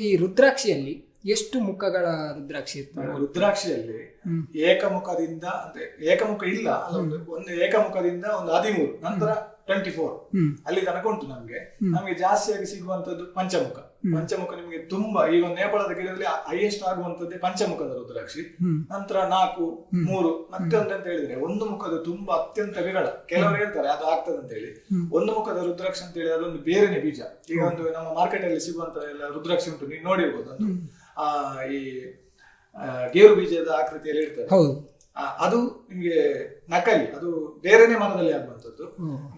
ಈ ರುದ್ರಾಕ್ಷಿಯಲ್ಲಿ ಎಷ್ಟು ಮುಖಗಳ ರುದ್ರಾಕ್ಷಿ ಇರ್ತದೆ? ರುದ್ರಾಕ್ಷಿಯಲ್ಲಿ ಏಕಮುಖದಿಂದ, ಅಂದ್ರೆ ಏಕಮುಖ ಇಲ್ಲ ಒಂದು ಏಕಮುಖದಿಂದ ಒಂದು ಹದಿಮೂರು. ನಂತರ ಟ್ವೆಂಟಿ ಫೋರ್ ಅಲ್ಲಿ ತನಕ ಉಂಟು ನಮಗೆ. ನಮಗೆ ಜಾಸ್ತಿಯಾಗಿ ಸಿಗುವಂತದ್ದು ಪಂಚಮುಖ. ಪಂಚಮುಖ ನಿಮಗೆ ತುಂಬಾ ಈಗ ನೇಪಾಳದ ಗಿಡದಲ್ಲಿ ಹೈಯೆಸ್ಟ್ ಆಗುವಂತದ್ದೇ ಪಂಚಮುಖದ ರುದ್ರಾಕ್ಷಿ. ನಂತರ ನಾಲ್ಕು ಮೂರು ಮತ್ತೆ ಒಂದು ಅಂತ ಹೇಳಿದ್ರೆ ಒಂದು ಮುಖದ ತುಂಬಾ ಅತ್ಯಂತ ವಿರಳ. ಕೆಲವರು ಹೇಳ್ತಾರೆ ಅದು ಆಗ್ತದೆ ಅಂತ ಹೇಳಿ. ಒಂದು ಮುಖದ ರುದ್ರಾಕ್ಷಿ ಅಂತ ಹೇಳಿ ಅದೊಂದು ಬೇರೆನೆ ಬೀಜ. ಈಗ ಒಂದು ನಮ್ಮ ಮಾರ್ಕೆಟ್ ಅಲ್ಲಿ ಸಿಗುವಂತ ಎಲ್ಲ ರುದ್ರಾಕ್ಷಿ ಉಂಟು ನೀವು ನೋಡಿರ್ಬೋದು ಆ ಈ ಗೇರು ಬೀಜದ ಆಕೃತಿಯಲ್ಲಿ ಇರ್ತದೆ. ಅದು ನಿಮ್ಗೆ ನಕಲಿ ಅದು ಬೇರೆನೆ ಮನದಲ್ಲಿ ಆಗುವಂಥದ್ದು.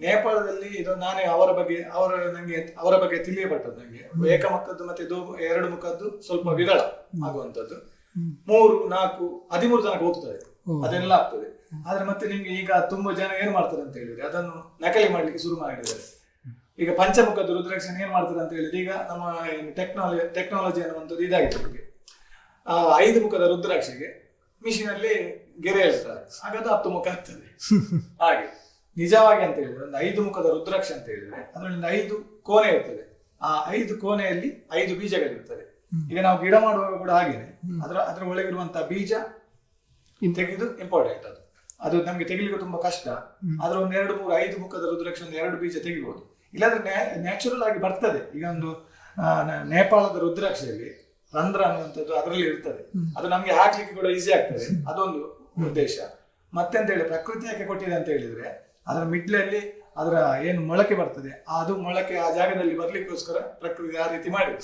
ನೇಪಾಳದಲ್ಲಿ ಇದು ನಾನೇ ಅವರ ಬಗ್ಗೆ ಅವರ ನಂಗೆ ಅವರ ಬಗ್ಗೆ ತಿಳಿಯಪಟ್ಟದ್ದು ನಂಗೆ. ಏಕಮುಖದ್ದು ಮತ್ತೆ ದೋ ಎರಡು ಮುಖದ್ದು ಸ್ವಲ್ಪ ವಿರಳ ಆಗುವಂಥದ್ದು. ಮೂರು ನಾಲ್ಕು ಹದಿಮೂರು ಜನಕ್ಕೆ ಹೋಗ್ತದೆ. ಅದೆಲ್ಲ ಆಗ್ತದೆ. ಆದ್ರೆ ಮತ್ತೆ ನಿಮ್ಗೆ ಈಗ ತುಂಬಾ ಜನ ಏನ್ ಮಾಡ್ತಾರೆ ಅಂತ ಹೇಳಿದ್ರೆ ಅದನ್ನು ನಕಲಿ ಮಾಡ್ಲಿಕ್ಕೆ ಶುರು ಮಾಡಿದ್ದಾರೆ. ಈಗ ಪಂಚಮುಖದ ರುದ್ರಾಕ್ಷನ್ ಏನ್ ಮಾಡ್ತಾರೆ ಅಂತ ಹೇಳಿದ್ರೆ ಈಗ ನಮ್ಮ ಟೆಕ್ನಾಲಜಿ ಟೆಕ್ನಾಲಜಿ ಅನ್ನುವಂಥದ್ದು ಇದಾಗಿದೆ ನಮಗೆ. ಆ ಐದು ಮುಖದ ರುದ್ರಾಕ್ಷಿಗೆ ಮಿಷಿನ್ ಅಲ್ಲಿ ಗೆರೆ ಹೇಳ್ತಾರೆ ಆಗ ಅದು ಹತ್ತು ಮುಖ ಆಗ್ತದೆ. ಹಾಗೆ. ನಿಜವಾಗಿ ಅಂತ ಹೇಳಿದ್ರೆ ಒಂದು ಐದು ಮುಖದ ರುದ್ರಾಕ್ಷ ಅಂತ ಹೇಳಿದ್ರೆ ಅದರಲ್ಲಿ ಐದು ಕೋಣೆ ಇರ್ತದೆ. ಆ ಐದು ಕೋಣೆಯಲ್ಲಿ ಐದು ಬೀಜಗಳಿರ್ತದೆ. ಈಗ ನಾವು ಗಿಡ ಮಾಡುವಾಗ ಕೂಡ ಹಾಗೇನೆ. ಅದರ ಅದರ ಒಳಗಿರುವಂತಹ ಬೀಜ ತೆಗೆದು ಇಂಪಾರ್ಟೆಂಟ್ ಅದು. ಅದು ನಮ್ಗೆ ತೆಗಿಲಿಕ್ಕೆ ತುಂಬಾ ಕಷ್ಟ. ಆದ್ರೆ ಒಂದ್ ಎರಡು ಮೂರು ಐದು ಮುಖದ ರುದ್ರಾಕ್ಷ ಒಂದು ಎರಡು ಬೀಜ ತೆಗಿಬಹುದು ಇಲ್ಲಾಂದ್ರೆ ನ್ಯಾಚುರಲ್ ಆಗಿ ಬರ್ತದೆ. ಈಗ ಒಂದು ನೇಪಾಳದ ರುದ್ರಾಕ್ಷಿಯಲ್ಲಿ ರಂಧ್ರ ಅನ್ನುವಂಥದ್ದು ಅದರಲ್ಲಿ ಇರ್ತದೆ. ಅದು ನಮಗೆ ಹಾಕ್ಲಿಕ್ಕೆ ಕೂಡ ಈಸಿ ಆಗ್ತದೆ. ಅದೊಂದು ಉದ್ದೇಶ. ಮತ್ತೆಂತ ಹೇಳಿ ಪ್ರಕೃತಿ ಯಾಕೆ ಕೊಟ್ಟಿದೆ ಅಂತ ಹೇಳಿದ್ರೆ ಅದರ ಮಿಡ್ಲಲ್ಲಿ ಅದರ ಏನು ಮೊಳಕೆ ಬರ್ತದೆ ಅದು ಮೊಳಕೆ ಆ ಜಾಗದಲ್ಲಿ ಬರ್ಲಿಕ್ಕೋಸ್ಕರ ಪ್ರಕೃತಿ ಆ ರೀತಿ ಮಾಡಿದೆ.